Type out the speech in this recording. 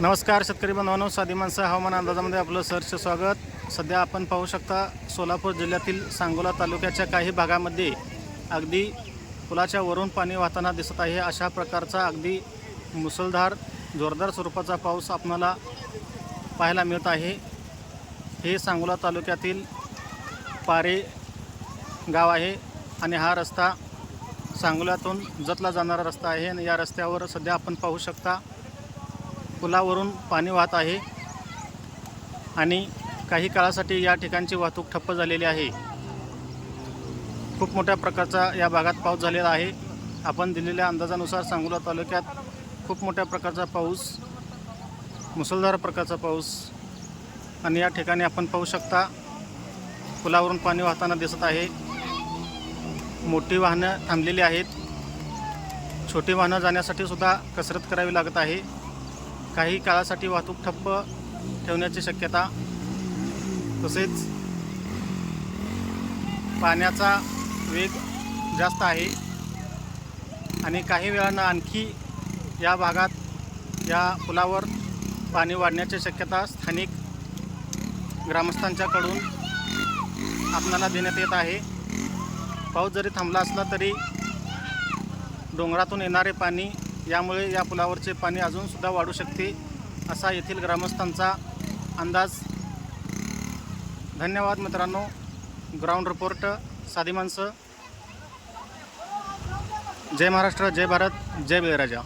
नमस्कार शेतकरी बांधवांनो. साधी माणसं हवामान अंदाजामध्ये आपलं सहर्ष स्वागत. सध्या आपण पाहू शकता सोलापूर जिल्ह्यातील सांगोला तालुक्याच्या काही भागामध्ये अगदी पुलाच्या वरून पाणी वाहताना दिसत आहे. अशा प्रकारचा अगदी मुसळधार जोरदार स्वरूपाचा पाऊस आपणाला पाहायला मिळत आहे. हे सांगोला तालुक्यातील पारे गाव आहे आणि हा रस्ता सांगोल्यातून जतला जाणारा रस्ता आहे आणि या रस्त्यावर सध्या आपण पाहू शकता पुलावरून पाणी वाहत आहे आणि काही काळासाठी या ठिकाणची वाहतूक ठप्प झालेली आहे. खूप मोठ्या प्रकारचा या भागात पाऊस झालेला आहे. आपण दिलेल्या अंदाजानुसार सांगोला तालुक्यात खूप मोठ्या प्रकारचा पाऊस मुसळधार प्रकारचा पाऊस आणि या ठिकाणी आपण पाहू शकता पुलावरून पाणी वाहताना दिसत आहे. मोठी वाहनं थांबलेली आहेत. छोटी वाहनं जाण्यासाठी सुद्धा कसरत करावी लागत आहे. काही काळासाठी वाहतूक ठप्प ठेवण्याची शक्यता तसेच पाण्याचा वेग जास्त आहे. आणि काही वेळानं आणखी या भागात या पुलावर पाणी वाढण्याची शक्यता स्थानिक ग्रामस्थांच्याकडून आपणाला देण्यात येत आहे. पाऊस जरी थांबला असला तरी डोंगरातून येणारे पाणी यामुळे या पुलावरचे पाणी अजूनसुद्धा वाढू शकते असा येथील ग्रामस्थांचा अंदाज. धन्यवाद मित्रांनो. ग्राउंड रिपोर्ट साधी माणसं. जय महाराष्ट्र जय भारत जय बळीराजा.